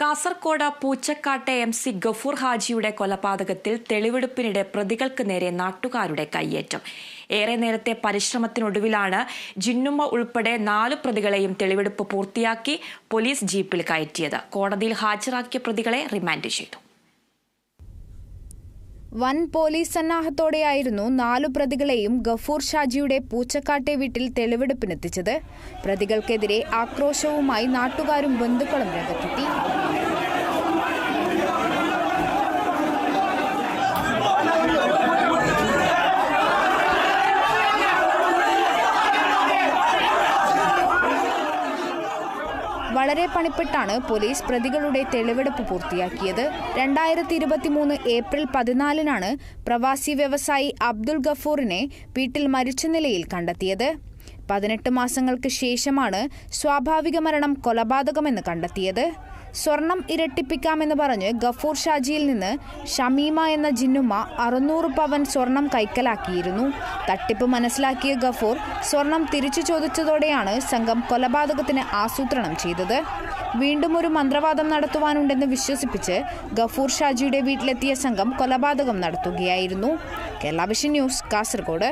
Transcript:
കാസർകോട് പൂച്ചക്കാട്ടെ M C Gafoor ഹാജിയുടെ കൊലപാതകത്തിൽ തെളിവെടുപ്പിനിടെ പ്രതികൾക്ക് നേരെ നാട്ടുകാരുടെ കയ്യേറ്റം. ഏറെ നേരത്തെ പരിശ്രമത്തിനൊടുവിലാണ് ജിന്നുമ്മ ഉൾപ്പെടെ നാലു പ്രതികളെയും തെളിവെടുപ്പ് പൂർത്തിയാക്കി പോലീസ് ജീപ്പിൽ കയറ്റിയത്. കോടതിയിൽ ഹാജരാക്കിയ പ്രതികളെ റിമാൻഡ് ചെയ്തു. വൻ പോലീസ് സന്നാഹത്തോടെയായിരുന്നു നാലു പ്രതികളെയും ഗഫൂർ ഷാജിയുടെ പൂച്ചക്കാട്ടെ വീട്ടിൽ തെളിവെടുപ്പിനെത്തിച്ചത്. പ്രതികൾക്കെതിരെ ആക്രോശവുമായി നാട്ടുകാരും ബന്ധുക്കളും രംഗത്തെത്തി. വളരെ പണിപ്പെട്ടാണ് പോലീസ് പ്രതികളുടെ തെളിവെടുപ്പ് പൂർത്തിയാക്കിയത്. രണ്ടായിരത്തി ഇരുപത്തിമൂന്ന് ഏപ്രിൽ പതിനാലിനാണ് പ്രവാസി വ്യവസായി അബ്ദുൾ ഗഫൂറിനെ വീട്ടിൽ മരിച്ച നിലയിൽ കണ്ടെത്തിയത്. പതിനെട്ട് മാസങ്ങൾക്ക് ശേഷമാണ് സ്വാഭാവിക മരണം കൊലപാതകമെന്ന് കണ്ടെത്തിയത്. സ്വർണം ഇരട്ടിപ്പിക്കാമെന്ന് പറഞ്ഞ് ഗഫൂർ ഷാജിയിൽ നിന്ന് ഷമീമ എന്ന ജിന്നുമ്മ അറുന്നൂറ് പവൻ സ്വർണം കൈക്കലാക്കിയിരുന്നു. തട്ടിപ്പ് മനസ്സിലാക്കിയ ഗഫൂർ സ്വർണം തിരിച്ചു ചോദിച്ചതോടെയാണ് സംഘം കൊലപാതകത്തിന് ആസൂത്രണം ചെയ്തത്. വീണ്ടും ഒരു മന്ത്രവാദം നടത്തുവാനുണ്ടെന്ന് വിശ്വസിപ്പിച്ച് ഗഫൂർ ഷാജിയുടെ വീട്ടിലെത്തിയ സംഘം കൊലപാതകം നടത്തുകയായിരുന്നു. Kerala vision news Kasaragod.